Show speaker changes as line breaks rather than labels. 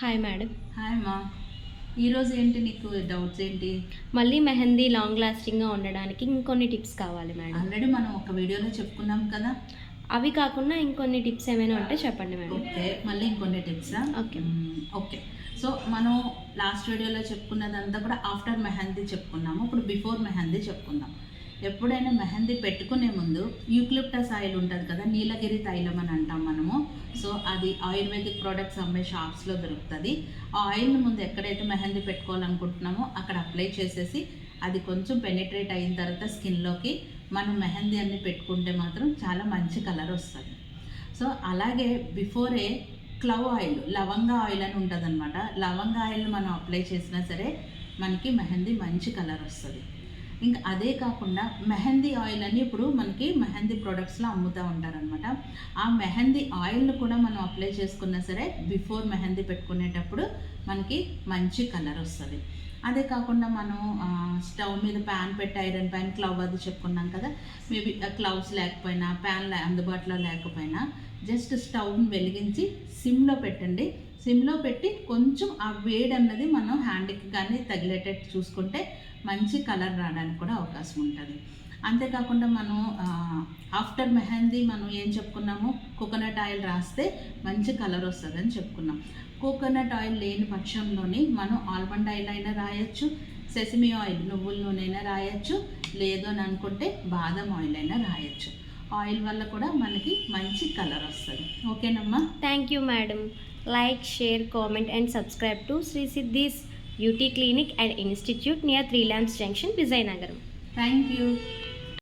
Hi madam
hi అమ్మా ఈరోజు ఏంటి నీకు డౌట్స్ ఏంటి?
మళ్ళీ మెహందీ లాంగ్ లాస్టింగ్గా ఉండడానికి ఇంకొన్ని టిప్స్ కావాలి మేడం
ఆల్రెడీ మనం ఒక వీడియోలో చెప్పుకున్నాం కదా?
అవి కాకుండా ఇంకొన్ని టిప్స్ ఏమైనా ఉంటే చెప్పండి మేడం
ఓకే మళ్ళీ ఇంకొన్ని టిప్సా
ఓకే.
ఓకే. సో మనం లాస్ట్ వీడియోలో చెప్పుకున్నదంతా కూడా ఆఫ్టర్ మెహందీ చెప్పుకున్నాము. ఇప్పుడు బిఫోర్ మెహందీ చెప్పుకుందాం. ఎప్పుడైనా మెహందీ పెట్టుకునే ముందు యూక్లిప్టస్ ఆయిల్ ఉంటుంది కదా నీలగిరి తైలం అని అంటాం మనము. సో అది ఆయుర్వేదిక్ ప్రోడక్ట్స్ అమ్మే షాప్స్లో దొరుకుతుంది. ఆ ఆయిల్ని ముందు ఎక్కడైతే మెహందీ పెట్టుకోవాలనుకుంటున్నామో అక్కడ అప్లై చేసేసి అది కొంచెం పెనిట్రేట్ అయిన తర్వాత స్కిన్లోకి మనం మెహందీ అన్ని పెట్టుకుంటే మాత్రం చాలా మంచి కలర్ వస్తుంది. సో అలాగే బిఫోరే క్లవ్ ఆయిల్ లవంగా ఆయిల్ అని ఉంటుంది అనమాట లవంగా ఆయిల్ మనం అప్లై చేసినా సరే మనకి మెహందీ మంచి కలర్ వస్తుంది. ఇంకా అదే కాకుండా మెహందీ ఆయిల్ అని ఇప్పుడు మనకి మెహందీ ప్రొడక్ట్స్లో అమ్ముతూ ఉంటారనమాట ఆ మెహందీ ఆయిల్ను కూడా మనం అప్లై చేసుకున్నా సరే బిఫోర్ మెహందీ పెట్టుకునేటప్పుడు మనకి మంచి కలర్ వస్తుంది. అదే కాకుండా మనం స్టవ్ మీద ప్యాన్ పెట్టి ఐరన్ ప్యాన్ క్లవ్ అది చెప్పుకున్నాం కదా మేబీ క్లవ్స్ లేకపోయినా ప్యాన్ లే అందుబాటులో లేకపోయినా జస్ట్ స్టవ్ని వెలిగించి సిమ్లో పెట్టండి. సిమ్లో పెట్టి కొంచెం ఆ వేడి అన్నది మనం హ్యాండ్కి కానీ తగిలేటట్టు చూసుకుంటే మంచి కలర్ రావడానికి కూడా అవకాశం ఉంటుంది. అంతేకాకుండా మనం ఆఫ్టర్ మెహందీ మనం ఏం చెప్పుకున్నాము? కోకోనట్ ఆయిల్ రాస్తే మంచి కలర్ వస్తుందని చెప్పుకున్నాం. కోకోనట్ ఆయిల్ లేని పక్షంలోని మనం ఆల్మండ్ ఆయిల్ అయినా రాయొచ్చు సెసమి ఆయిల్ నువ్వుల నూనె రాయొచ్చు లేదు అని అనుకుంటే బాదం ఆయిల్ అయినా రాయొచ్చు. ఆయిల్ వల్ల కూడా మనకి మంచి కలర్ వస్తుంది. ఓకేనమ్మా?
Thank you madam. like, share, comment and subscribe to Sri Siddhi's Beauty Clinic and Institute near Three Lamps Junction, Vizianagaram.
Thank you.